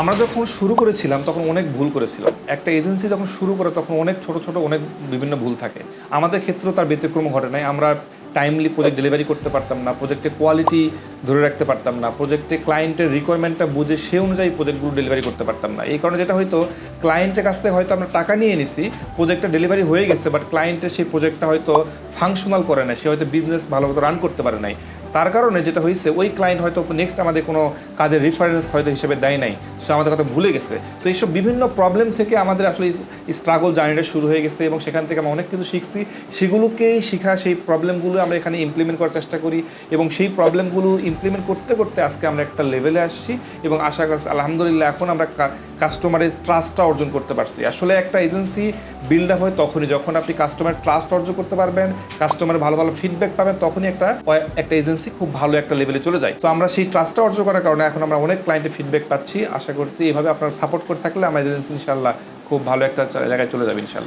আমরা যখন শুরু করেছিলাম, তখন অনেক ভুল করেছিলাম। একটা এজেন্সি যখন শুরু করে, তখন অনেক ছোট ছোট, অনেক বিভিন্ন ভুল থাকে। আমাদের ক্ষেত্রেও তার ব্যতিক্রম ঘটে নাই। আমরা টাইমলি প্রজেক্ট ডেলিভারি করতে পারতাম না প্রজেক্টের কোয়ালিটি ধরে রাখতে পারতাম না প্রজেক্টে ক্লায়েন্টের রিকোয়ারমেন্টটা বুঝে সে অনুযায়ী প্রজেক্টগুলো ডেলিভারি করতে পারতাম না। এই কারণে যেটা হয়তো ক্লায়েন্টের কাছ থেকে হয়তো আমরা টাকা নিয়ে নিছি প্রজেক্টটা ডেলিভারি হয়ে গেছে বাট ক্লায়েন্টের সেই প্রজেক্টটা হয়তো ফাংশনাল করে না সে হয়তো বিজনেস ভালোমতো রান করতে পারে নাই। তার কারণে যেটা হয়েছে, ওই ক্লায়েন্ট হয়তো নেক্সট আমাদের কোনো কাজের রেফারেন্স হয়তো হিসেবে দেয় নাই। সে আমাদের কথা ভুলে গেছে। তো এইসব বিভিন্ন প্রবলেম থেকে আমাদের আসলে স্ট্রাগল জার্নিটা শুরু হয়ে গেছে এবং সেখান থেকে আমরা অনেক কিছু শিখছি। সেগুলোকেই শেখা, সেই প্রবলেমগুলো আমরা এখানে ইমপ্লিমেন্ট করার চেষ্টা করি এবং সেই প্রবলেমগুলো ইমপ্লিমেন্ট করতে করতে আজকে আমরা একটা লেভেলে আসছি এবং আশা করছি আলহামদুলিল্লাহ এখন আমরা কাস্টমারের ট্রাস্টটা অর্জন করতে পারছি। আসলে একটা এজেন্সি বিল্ড আপ হয় তখনই, যখন আপনি কাস্টমার ট্রাস্ট অর্জন করতে পারবেন কাস্টমার ভালো ভালো ফিডব্যাক পাবেন, তখনই একটা একটা এজেন্সি খুব ভালো একটা লেভেলে চলে যায়। তো আমরা সেই ট্রাস্টটা অর্জন করার কারণে এখন আমরা অনেক ক্লায়েন্টের ফিডব্যাক পাচ্ছি। আশা করছি এভাবে আপনারা সাপোর্ট করে থাকলে আমাদের ইনশাল্লাহ খুব ভালো একটা জায়গায় চলে যাবে ইনশাল্লাহ